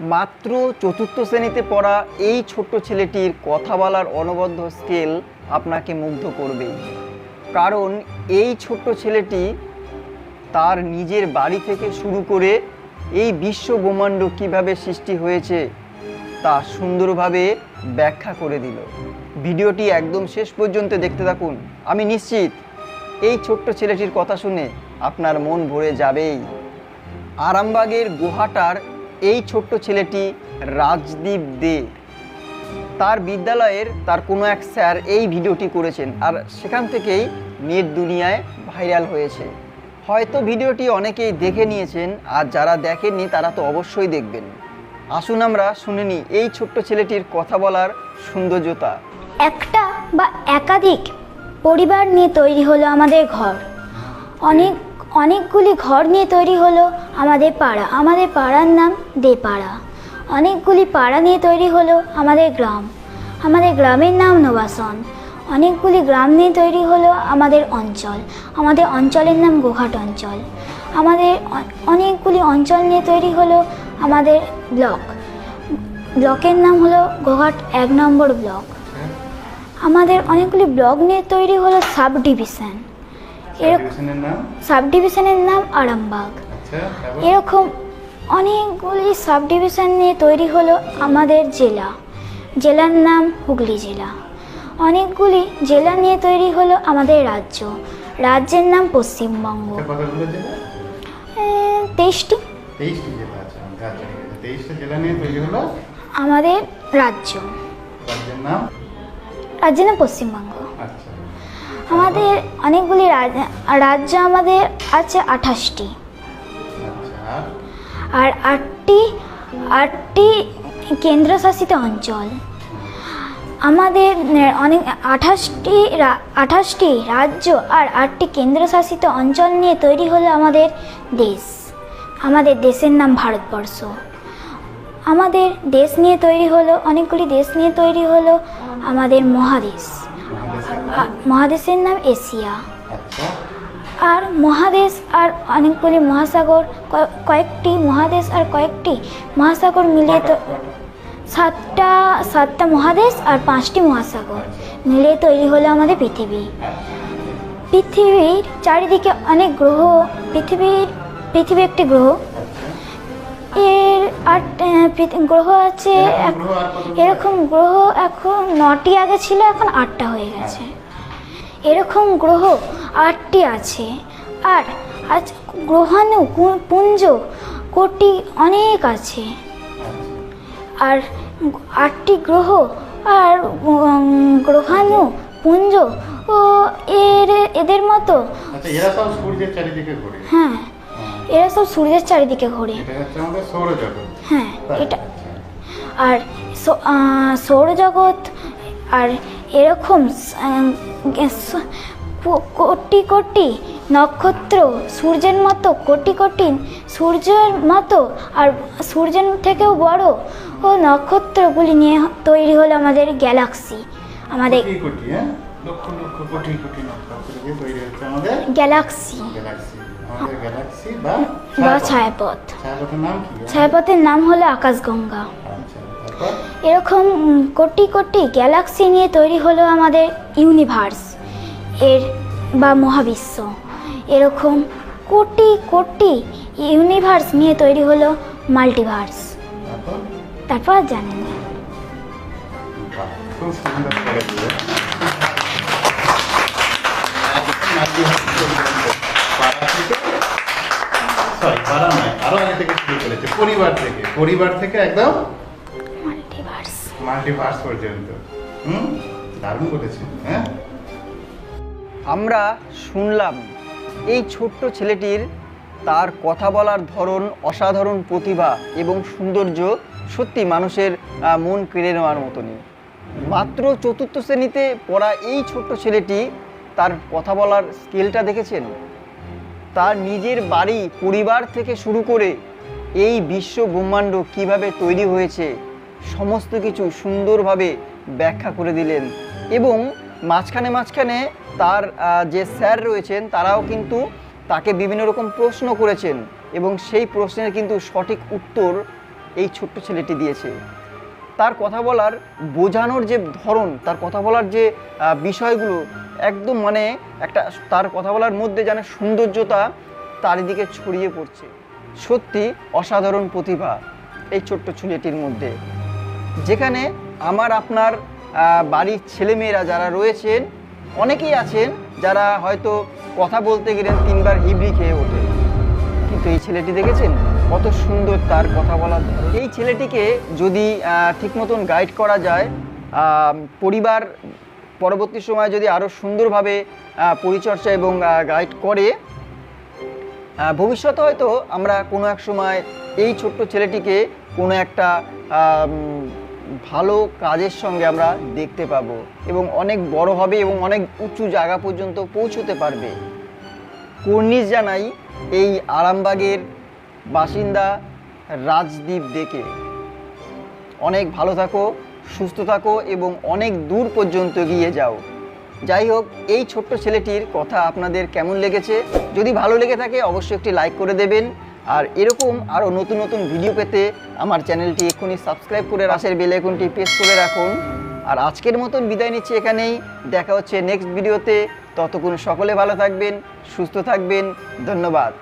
মাত্র চতুর্থ শ্রেণীতে পড়া এই ছোট্ট ছেলেটির কথা বলার অনবদ্য স্কেল আপনাকে মুগ্ধ করবে। কারণ এই ছোট্ট ছেলেটি তার নিজের বাড়ি থেকে শুরু করে এই বিশ্ব ব্রহ্মাণ্ড কীভাবে সৃষ্টি হয়েছে তা সুন্দরভাবে ব্যাখ্যা করে দিল। ভিডিওটি একদম শেষ পর্যন্ত দেখতে থাকুন। আমি নিশ্চিত এই ছোট্ট ছেলেটির কথা শুনে আপনার মন ভরে যাবেই। আরামবাগের গুহাটার এই ছোট্ট ছেলেটি রাজদীপ দে। তার বিদ্যালয়ের তার কোনো এক স্যার এই ভিডিওটি করেছেন আর সেখান থেকেই নেট দুনিয়ায় ভাইরাল হয়েছে। হয়তো ভিডিওটি অনেকেই দেখে নিয়েছেন আর যারা দেখেননি তারা তো অবশ্যই দেখবেন। আসুন আমরা শুনে নিই এই ছোট্ট ছেলেটির কথা বলার সৌন্দর্যতা। একটা বা একাধিক পরিবার নিয়ে তৈরি হলো আমাদের ঘর। অনেক অনেকগুলি ঘর নিয়ে তৈরি হলো আমাদের পাড়া। আমাদের পাড়ার নাম দেপাড়া। অনেকগুলি পাড়া নিয়ে তৈরি হলো আমাদের গ্রাম। আমাদের গ্রামের নাম নোবাসন। অনেকগুলি গ্রাম নিয়ে তৈরি হলো আমাদের অঞ্চল। আমাদের অঞ্চলের নাম গোঘাট অঞ্চল। আমাদের অনেকগুলি অঞ্চল নিয়ে তৈরি হলো আমাদের ব্লক। ব্লকের নাম হলো গোঘাট এক নম্বর ব্লক। আমাদের অনেকগুলি ব্লক নিয়ে তৈরি হলো সাব ডিভিশন এরকম ডিভিশনের নাম? নাম আরামবাগ। আচ্ছা? এরকম অনেকগুলি সাব ডিভিশন নিয়ে তৈরি হলো আমাদের জেলা। জেলার নাম হুগলি জেলা। অনেকগুলি জেলা নিয়ে তৈরি হলো আমাদের রাজ্য। রাজ্যের নাম পশ্চিমবঙ্গ। আচ্ছা, তেইশটি। আচ্ছা আমাদের রাজ্য। রাজ্যের নাম? রাজ্যের নাম পশ্চিমবঙ্গ। আচ্ছা। আমাদের অনেকগুলি রাজ্য আমাদের আছে আঠাশটি। আচ্ছা। আর আর আটটি আটটি কেন্দ্রশাসিত অঞ্চল। আমাদের অনেক আঠাশটি আঠাশটি রাজ্য আর আটটি কেন্দ্রশাসিত অঞ্চল নিয়ে তৈরি হলো আমাদের দেশ। আমাদের দেশের নাম ভারতবর্ষ। আমাদের দেশ নিয়ে তৈরি হলো অনেকগুলি দেশ নিয়ে তৈরি হলো আমাদের মহাদেশ। মহাদেশের নাম মহাদেশের নাম এশিয়া। আচ্ছা। আর মহাদেশ আর অনেকগুলি মহাসাগর কয়েকটি মহাদেশ আর কয়েকটি মহাসাগর মিলিয়ে তো? সাতটা সাতটা মহাদেশ আর পাঁচটি মহাসাগর মিলিয়ে তৈরি হলো আমাদের পৃথিবী। পৃথিবীর চারিদিকে অনেক গ্রহ পৃথিবীর পৃথিবী একটি গ্রহ। এর আট গ্রহ আছে এরকম গ্রহ আর এখন নটি আগে ছিল এখন আটটা হয়ে গেছে। এরকম গ্রহ আটটি আছে। আর আজ গ্রহাণু পুঞ্জ কোটি অনেক আছে। আর আটটি গ্রহ আর গ্রহাণু পুঞ্জ ও এর এদের মতো আচ্ছা হ্যাঁ। এরা সব সূর্যের চারিদিকে ঘোরে। হ্যাঁ এটা। আর সৌরজগৎ আর এরকম কোটি কোটি নক্ষত্র সূর্যের মতো কোটি কোটি সূর্যের মতো আর সূর্যের থেকেও বড় ও নক্ষত্রগুলি নিয়ে তৈরি হলো আমাদের গ্যালাক্সি। আমাদের হ্যাঁ? আমাদের গ্যালাক্সি। গ্যালাক্সি আমাদের গ্যালাক্সি বা বা ছায়াপথ। ছায়াপথ। ছায়াপথের নাম কি? ছায়াপথের নাম হলো আকাশগঙ্গা। আচ্ছা এরকম কোটি কোটি গ্যালাক্সি নিয়ে তৈরি হলো আমাদের ইউনিভার্স এর বা মহাবিশ্ব। এরকম কোটি কোটি ইউনিভার্স নিয়ে তৈরি হলো মাল্টিভার্স তারপর? আর জানেন খুব আরও আগে থেকে শুরু করেছে পরিবার থেকে পরিবার থেকে একদম মাল্টিভার্স মাল্টিভার্স পর্যন্ত হুম দারুণ হ্যাঁ আমরা শুনলাম এই ছোট্ট ছেলেটির তার কথা বলার ধরন অসাধারণ প্রতিভা এবং সৌন্দর্য সত্যি মানুষের মন কেড়ে নেওয়ার মতনই। মাত্র চতুর্থ শ্রেণীতে পড়া এই ছোট্ট ছেলেটি তার কথা বলার স্কেলটা দেখেছেন? তার নিজের বাড়ি, পরিবার থেকে শুরু করে এই বিশ্ব ব্রহ্মাণ্ড কীভাবে তৈরি হয়েছে, সমস্ত কিছু সুন্দরভাবে ব্যাখ্যা করে দিলেন। এবং মাঝখানে মাঝখানে তার যে স্যার রয়েছেন, তারাও কিন্তু তাকে বিভিন্ন রকম প্রশ্ন করেছেন এবং সেই প্রশ্নের কিন্তু সঠিক উত্তর এই ছোট্ট ছেলেটি দিয়েছে। তার কথা বলার, বোঝানোর যে ধরন, তার কথা বলার যে বিষয়গুলো একদম মানে একটা তার কথা বলার মধ্যে যেন সৌন্দর্যতা চারিদিকে ছড়িয়ে পড়ছে। সত্যি অসাধারণ প্রতিভা এই ছোট্ট ছুলেটির মধ্যে। যেখানে আমার আপনার বাড়ির ছেলেমেয়েরা যারা রয়েছেন, অনেকেই আছেন যারা হয়তো কথা বলতে গেলেন তিনবার হিবড়ি খেয়ে ওঠে। ছেলেটি দেখেছেন? কত সুন্দর তার কথা বলার এই ছেলেটিকে যদি ঠিক মতন গাইড করা যায় পরিবার পরবর্তী সময় যদি আরও সুন্দরভাবে পরিচর্যা এবং গাইড করে ভবিষ্যতে হয়তো আমরা কোনো এক সময় এই ছোট্ট ছেলেটিকে কোনো একটা ভালো কাজের সঙ্গে আমরা দেখতে পাবো এবং অনেক বড় হবে এবং অনেক উঁচু জায়গা পর্যন্ত পৌঁছতে পারবে। কর্নিশ জানাই এই আরামবাগের বাসিন্দা রাজদীপ দেখে অনেক ভালো থাকো, সুস্থ থাকো এবং অনেক দূর পর্যন্ত এগিয়ে যাও। যাই হোক, এই ছোট্ট ছেলেটির কথা আপনাদের কেমন লেগেছে? যদি ভালো লেগে থাকে, অবশ্যই একটি লাইক করে দেবেন। আর এরকম আরও নতুন নতুন ভিডিও পেতে আমার চ্যানেলটি এক্ষুনি সাবস্ক্রাইব করে রাশের বেল আইকনটি প্রেস করে রাখুন। আর আজকের মতন বিদায় নিচ্ছি এখানেই। দেখা হচ্ছে নেক্সট ভিডিওতে ততক্ষণ সকলে ভালো থাকবেন সুস্থ থাকবেন ধন্যবাদ।